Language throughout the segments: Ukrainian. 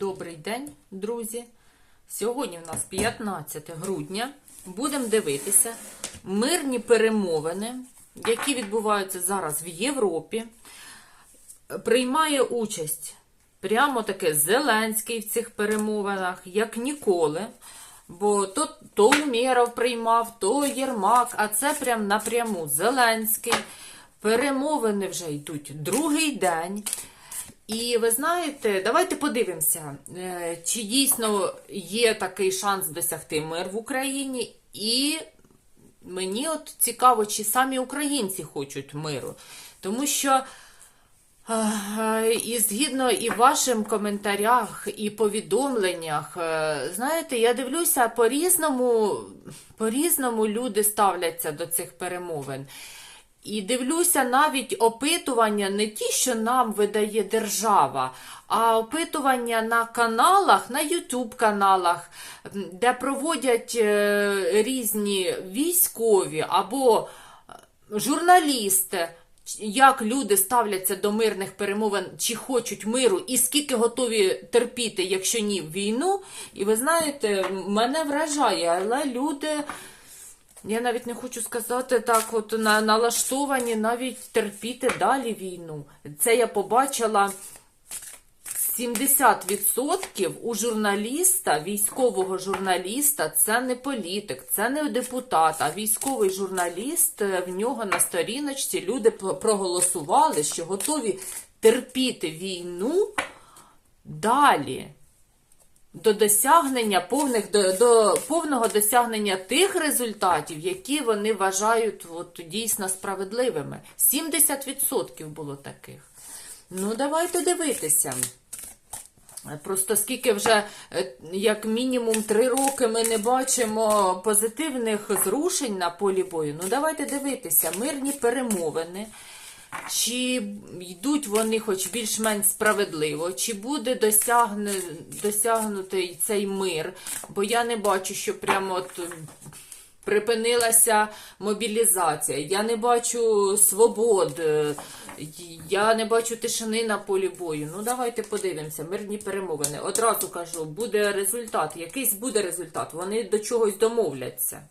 Добрий день, друзі. Сьогодні у нас 15 грудня. Будемо дивитися мирні перемовини, які відбуваються зараз в Європі. Приймає участь прямо таке Зеленський в цих перемовинах, як ніколи. Бо то, то Умєров приймав, то Єрмак, а це прям напряму Зеленський. Перемовини вже йдуть другий день. І ви знаєте, давайте подивимося, е, чи дійсно є такий шанс досягти мир в Україні. І мені от цікаво, чи самі українці хочуть миру. Тому що е, і згідно і вашим коментарях, і повідомленнях, е, знаєте, я дивлюся, по-різному, по-різному люди ставляться до цих перемовин. І дивлюся навіть опитування не ті, що нам видає держава, а опитування на каналах, на YouTube каналах, де проводять е, різні військові або е, журналісти. Як люди ставляться до мирних перемовин, чи хочуть миру, і скільки готові терпіти, якщо ні, війну. І ви знаєте, мене вражає, але люди. Я навіть не хочу сказати так, от на, налаштовані навіть терпіти далі війну. Це я побачила 70% у журналіста, військового журналіста, це не політик, це не депутат, а військовий журналіст. е, В нього на сторіночці люди проголосували, що готові терпіти війну далі до досягнення повних до, до повного досягнення тих результатів, які вони вважають от, дійсно справедливими. 70% було таких. Ну, давайте дивитися. Просто скільки вже, е, як мінімум, три роки ми не бачимо позитивних зрушень на полі бою. Ну, давайте дивитися, мирні перемовини. Чи йдуть вони хоч більш-менш справедливо, чи буде досягне, досягнутий цей мир? Бо я не бачу, що прямо от припинилася мобілізація. Я не бачу свобод, е, я не бачу тишини на полі бою. Ну давайте подивимося, мирні перемовини. Одразу кажу, буде результат, якийсь буде результат. Вони до чогось домовляться.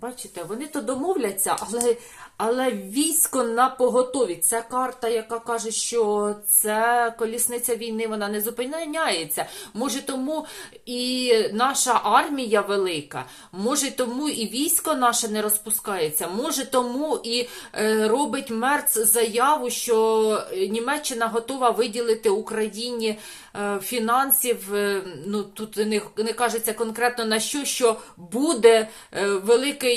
Бачите, вони то домовляться, але, але військо на поготові. Це карта, яка каже, що це колісниця війни, вона не зупиняється. Може, тому і наша армія велика, може, тому і військо наше не розпускається, може, тому і е, робить Мерц заяву, що Німеччина готова виділити Україні е, фінансів. е, ну тут не, не кажеться конкретно на що, що буде е, великий,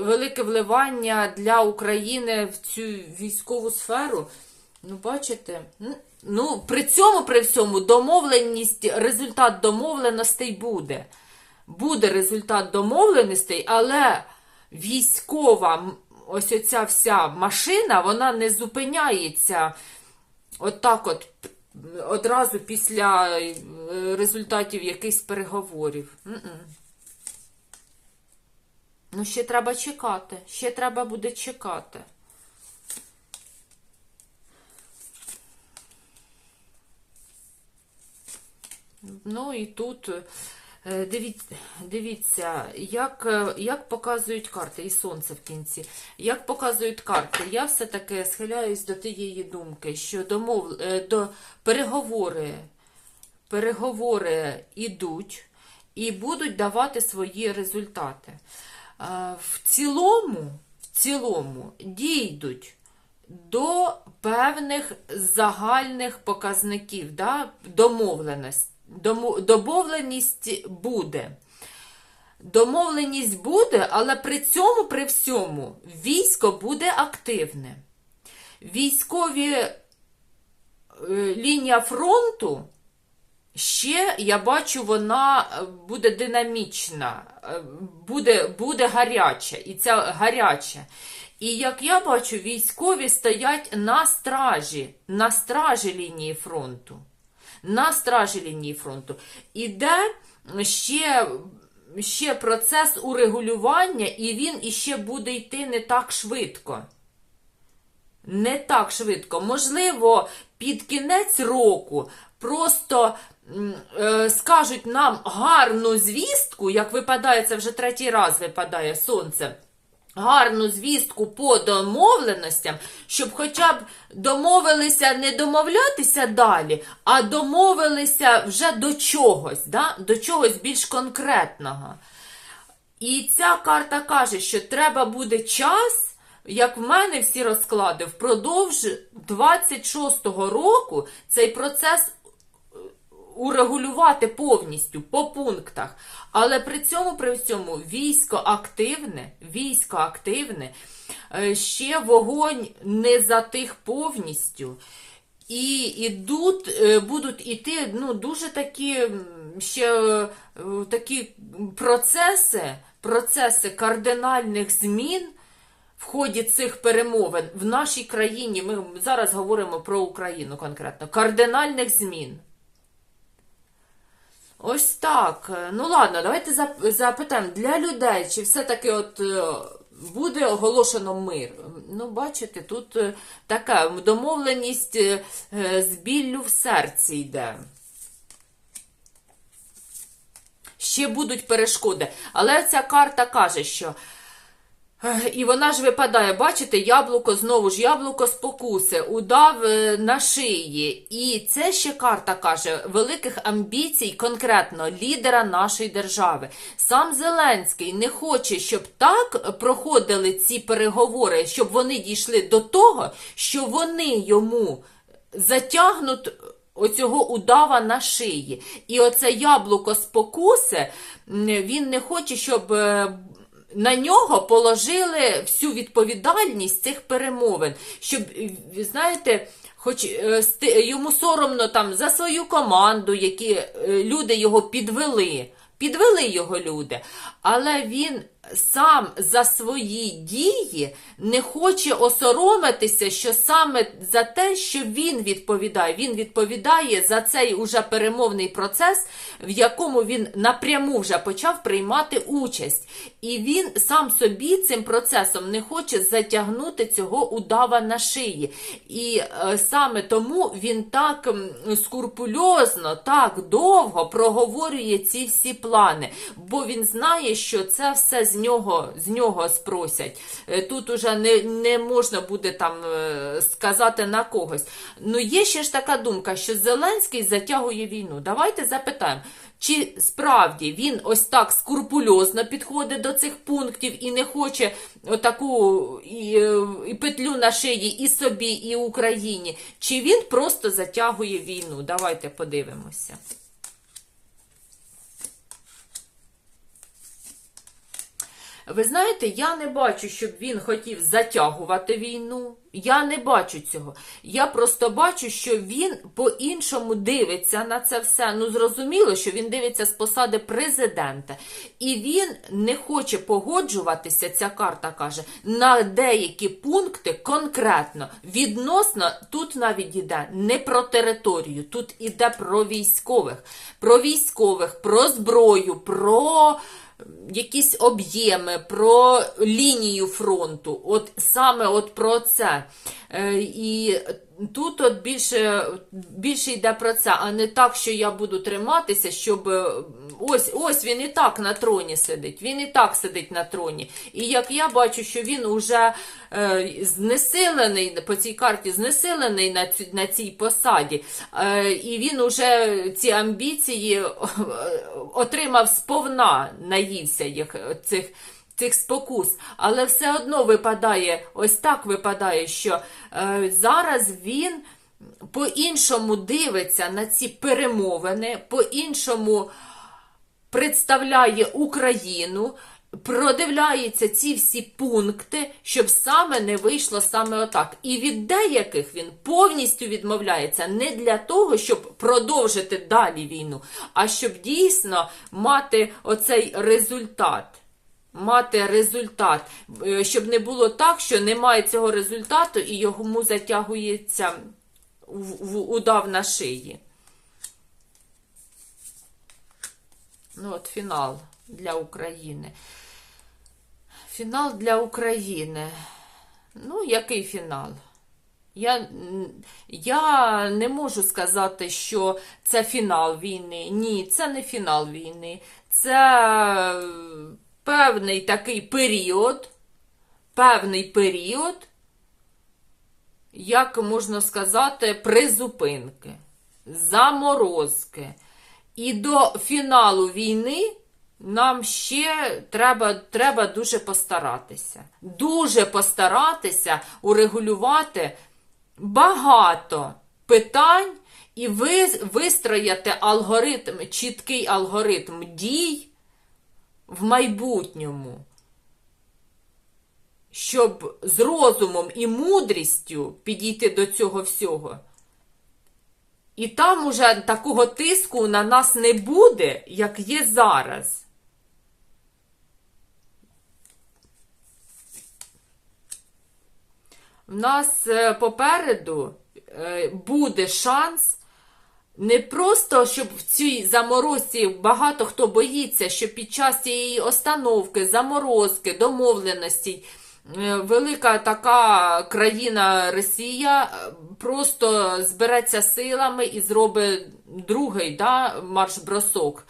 велике вливання для України в цю військову сферу. Ну, бачите, ну при цьому, при всьому, домовленість, результат домовленостей буде. Буде результат домовленостей, але військова ось оця вся машина, вона не зупиняється отак от п- одразу після е, результатів якихось переговорів. Ну, ще треба чекати. Ще треба буде чекати. Ну і тут е, дивіться, дивіться як, е, як показують карти, і сонце в кінці. Як показують карти, я все-таки схиляюсь до тієї думки, що домов, е, до переговори, переговори ідуть і будуть давати свої результати. В цілому, в цілому дійдуть до певних загальних показників, да? домовленість. Домовленість буде. Домовленість буде, але при цьому, при всьому, військо буде активне. Військові е, лінія фронту ще, я бачу, вона е, буде динамічна, е, буде, буде гаряча, і ця гаряча. І як я бачу, військові стоять на стражі, на стражі лінії фронту. На стражі лінії фронту. Іде ще, ще процес урегулювання, і він іще буде йти не так швидко. Не так швидко. Можливо, під кінець року просто скажуть нам гарну звістку, як випадає, це вже третій раз випадає сонце. Гарну звістку по домовленостям, щоб хоча б домовилися не домовлятися далі, а домовилися вже до чогось, да? до чогось більш конкретного. І ця карта каже, що треба буде час, як в мене всі розклади, впродовж 26-го року цей процес е, урегулювати повністю по пунктах. Але при цьому, при цьому військо активне, військо активне, е, ще вогонь не затих повністю. І ідуть, е, будуть іти ну, дуже такі ще е, такі процеси, процеси кардинальних змін в ході цих перемовин в нашій країні. Ми зараз говоримо про Україну конкретно. Кардинальних змін. Ось так. Ну ладно, давайте зап- запитаємо для людей, чи все-таки от е, буде оголошено мир. Ну, бачите, тут е, така домовленість е, з біллю в серці йде. Ще будуть перешкоди. Але ця карта каже, що. І вона ж випадає, бачите, яблуко, знову ж яблуко спокуси, удав е, на шиї. І це ще карта каже великих амбіцій, конкретно лідера нашої держави. Сам Зеленський не хоче, щоб так проходили ці переговори, щоб вони дійшли до того, що вони йому затягнуть оцього удава на шиї. І оце яблуко спокуси, він не хоче, щоб. На нього положили всю відповідальність цих перемовин, щоб, знаєте, хоч е, йому соромно там за свою команду, які е, люди його підвели. Підвели його люди, але він сам за свої дії не хоче осоромитися, що саме за те, що він відповідає. Він відповідає за цей уже перемовний процес, в якому він напряму вже почав приймати участь. І він сам собі цим процесом не хоче затягнути цього удава на шиї. І е, саме тому він так м, скрупульозно, так довго проговорює ці всі плани, бо він знає, що це все з нього, з нього спросять. Е, Тут уже не, не можна буде там е, сказати на когось. Ну є ще ж така думка, що Зеленський затягує війну. Давайте запитаємо. Чи справді він ось так скрупульозно підходить до цих пунктів і не хоче отаку і, е, і петлю на шиї і собі, і Україні? Чи він просто затягує війну? Давайте подивимося. Ви знаєте, я не бачу, щоб він хотів затягувати війну. Я не бачу цього. Я просто бачу, що він по-іншому дивиться на це все. Ну, зрозуміло, що він дивиться з посади президента. І він не хоче погоджуватися, ця карта каже, на деякі пункти конкретно. Відносно, тут навіть йде не про територію, тут іде про військових. Про військових, про зброю, про якісь об'єми, про лінію фронту. От саме от про це. Е, І тут от більше, більше йде про це, а не так, що я буду триматися, щоб е, ось ось він і так на троні сидить. Він і так сидить на троні. І як я бачу, що він уже е, знесилений по цій карті, знесилений на, ці, на цій посаді, е, і він уже ці амбіції е, отримав сповна, наївся їх цих. Цих спокус, але все одно випадає, ось так випадає, що е, зараз він по-іншому дивиться на ці перемовини, по-іншому представляє Україну, продивляється ці всі пункти, щоб саме не вийшло саме отак. І від деяких він повністю відмовляється не для того, щоб продовжити далі війну, а щоб дійсно мати оцей результат. Мати результат, Е, щоб не було так, що немає цього результату і йому затягується в, удав на шиї. Ну, от фінал для України. Фінал для України. Ну, який фінал? Я, я не можу сказати, що це фінал війни. Ні, це не фінал війни. Це певний такий період, певний період, як можна сказати, призупинки, заморозки. І до фіналу війни нам ще треба, треба дуже постаратися. Дуже постаратися урегулювати багато питань і ви, вистрояти алгоритм, чіткий алгоритм дій в майбутньому щоб з розумом і мудрістю підійти до цього всього. І там уже такого тиску на нас не буде, як є зараз. В нас е, попереду е, буде шанс не просто, щоб в цій заморозці багато хто боїться, що під час цієї остановки, заморозки, домовленостей. е, Велика така країна Росія е, просто збереться силами і зробить другий да, марш-бросок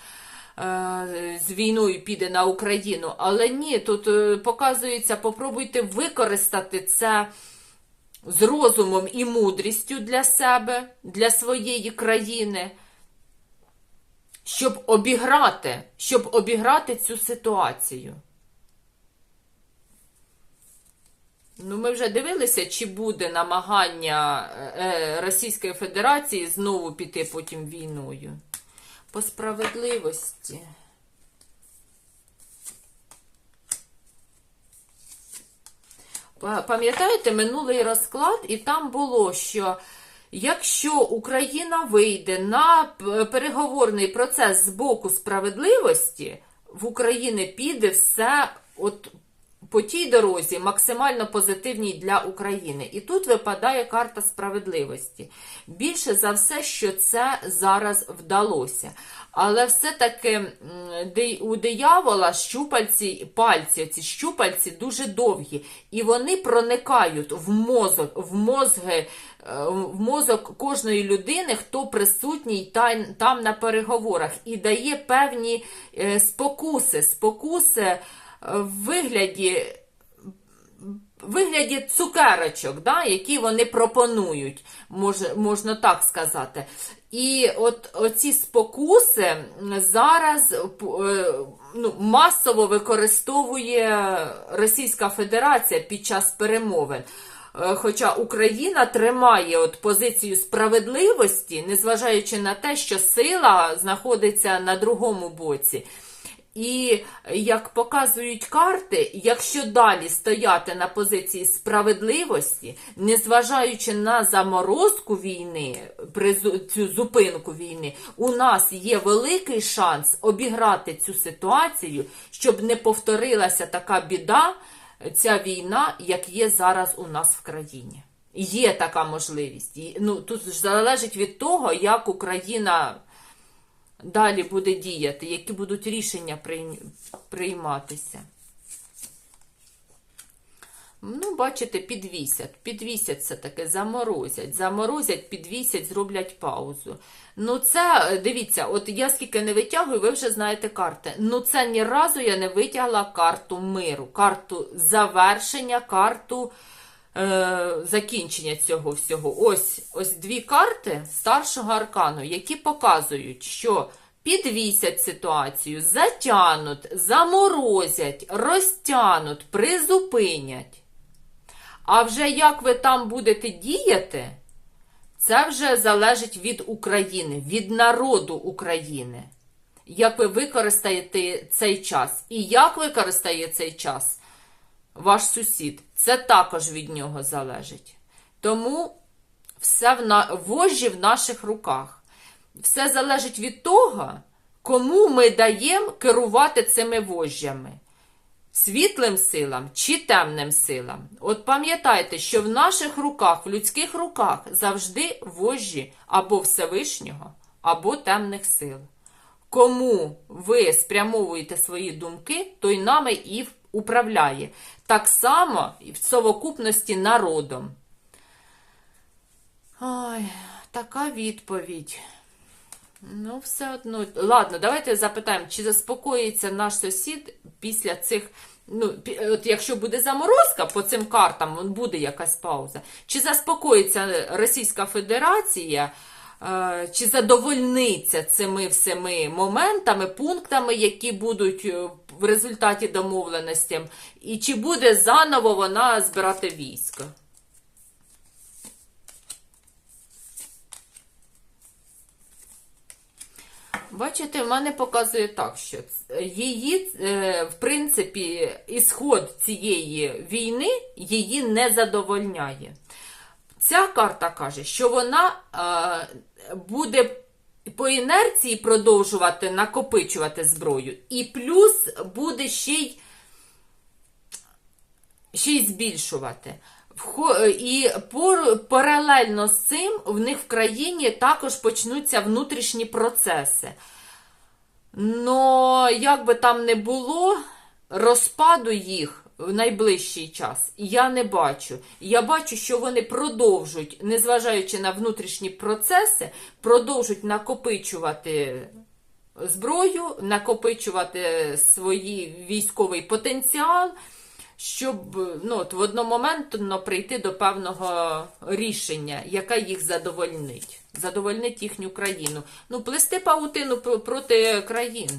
е, з війною піде на Україну. Але ні, тут показується, попробуйте використати це з розумом і мудрістю для себе, для своєї країни, щоб обіграти, щоб обіграти цю ситуацію. Ну, ми вже дивилися, чи буде намагання е, Російської Федерації знову піти потім війною. По справедливості. Пам'ятаєте минулий розклад, і там було, що якщо Україна вийде на переговорний процес з боку справедливості, в Україні піде все от по тій дорозі максимально позитивній для України. І тут випадає карта справедливості. Більше за все, що це зараз вдалося. Але все-таки у диявола щупальці, пальці, ці щупальці дуже довгі, і вони проникають в мозок, в мозги, е, в мозок кожної людини, хто присутній там на переговорах, і дає певні е, спокуси, спокуси в вигляді вигляді цукерочок, да, які вони пропонують, мож, можна так сказати. І от оці спокуси зараз е, ну, масово використовує Російська Федерація під час перемовин. Е, Хоча Україна тримає от позицію справедливості, незважаючи на те, що сила знаходиться на другому боці. І як показують карти, якщо далі стояти на позиції справедливості, незважаючи на заморозку війни, цю зупинку війни, у нас є великий шанс обіграти цю ситуацію, щоб не повторилася така біда, ця війна, як є зараз у нас в країні. Є така можливість. Ну, тут ж залежить від того, як Україна далі буде діяти, які будуть рішення прийматися. Ну, бачите, підвісять. Підвісять все таки, заморозять. Заморозять, підвісять, зроблять паузу. Ну, це, дивіться, от я скільки не витягую, ви вже знаєте карти. Ну, це ні разу я не витягла карту миру, карту завершення, карту е, закінчення цього всього. Ось, ось дві карти старшого аркану, які показують, що підвісять ситуацію, затянуть, заморозять, розтянуть, призупинять. А вже як ви там будете діяти, це вже залежить від України, від народу України. Як ви використаєте цей час? І як використає цей час ваш сусід? Це також від нього залежить. Тому все в на... вожжі в наших руках. Все залежить від того, кому ми даємо керувати цими вожжями. Світлим силам чи темним силам. От пам'ятайте, що в наших руках, в людських руках завжди вожжі або Всевишнього, або темних сил. Кому ви спрямовуєте свої думки, той нами і управляє. Так само в совокупності народом. Ой, така відповідь. Ну, все одно. Ладно, давайте запитаємо, чи заспокоїться наш сусід після цих. Ну, от якщо буде заморозка по цим картам, буде якась пауза. Чи заспокоїться Російська Федерація, е, чи задовольниться цими всіми моментами, пунктами, які будуть е, в результаті домовленості, і чи буде заново вона збирати військо? Бачите, в мене показує так, що її, е, в принципі, ісход цієї війни її не задовольняє. Ця карта каже, що вона е, буде по інерції продовжувати накопичувати зброю, і плюс буде ще й ще й збільшувати. І паралельно з цим в них в країні також почнуться внутрішні процеси. Но як би там не було, розпаду їх в найближчий час я не бачу. Я бачу, що вони продовжують, незважаючи на внутрішні процеси, продовжують накопичувати зброю, накопичувати свій військовий потенціал, щоб ну, от, в одномоментно прийти до певного рішення, яке їх задовольнить. Задовольнить їхню країну. Ну, плести паутину проти країн.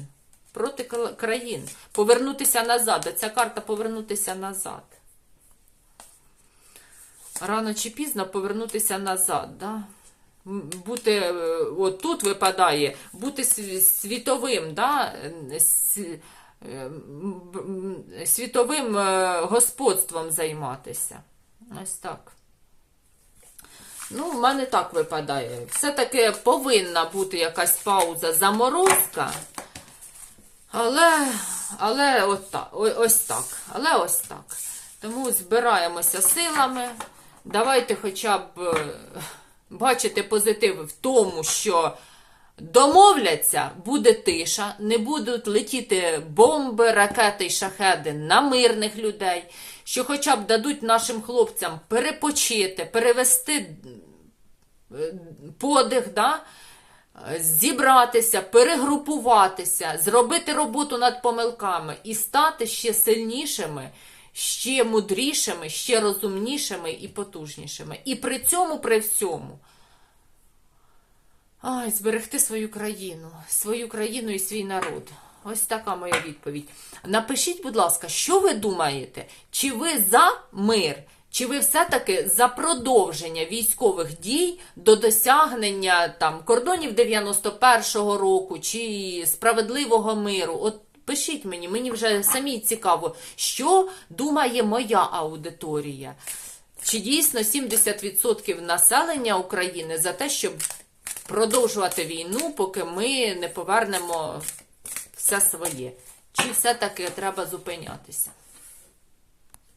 Проти країн. Повернутися назад. Ця карта повернутися назад. Рано чи пізно повернутися назад. Да? Бути, е, от тут випадає, бути світовим, да? е, світовим е, господством займатися. Ось так. Ну, в мене так випадає. Все-таки повинна бути якась пауза, заморозка. Але, але от так, ось так. Але ось так. Тому збираємося силами. Давайте хоча б е, бачити позитив в тому, що домовляться, буде тиша, не будуть летіти бомби, ракети і шахеди на мирних людей, що хоча б дадуть нашим хлопцям перепочити, перевести е, подих, да? Зібратися, перегрупуватися, зробити роботу над помилками і стати ще сильнішими, ще мудрішими, ще розумнішими і потужнішими. І при цьому, при всьому. Ай, зберегти свою країну, свою країну і свій народ. Ось така моя відповідь. Напишіть, будь ласка, що ви думаєте? Чи ви за мир? Чи ви все-таки за продовження військових дій до досягнення там кордонів 91-го року чи справедливого миру? От пишіть мені, мені вже самі цікаво, що думає моя аудиторія. Чи дійсно 70% населення України за те, щоб продовжувати війну, поки ми не повернемо все своє? Чи все-таки треба зупинятися?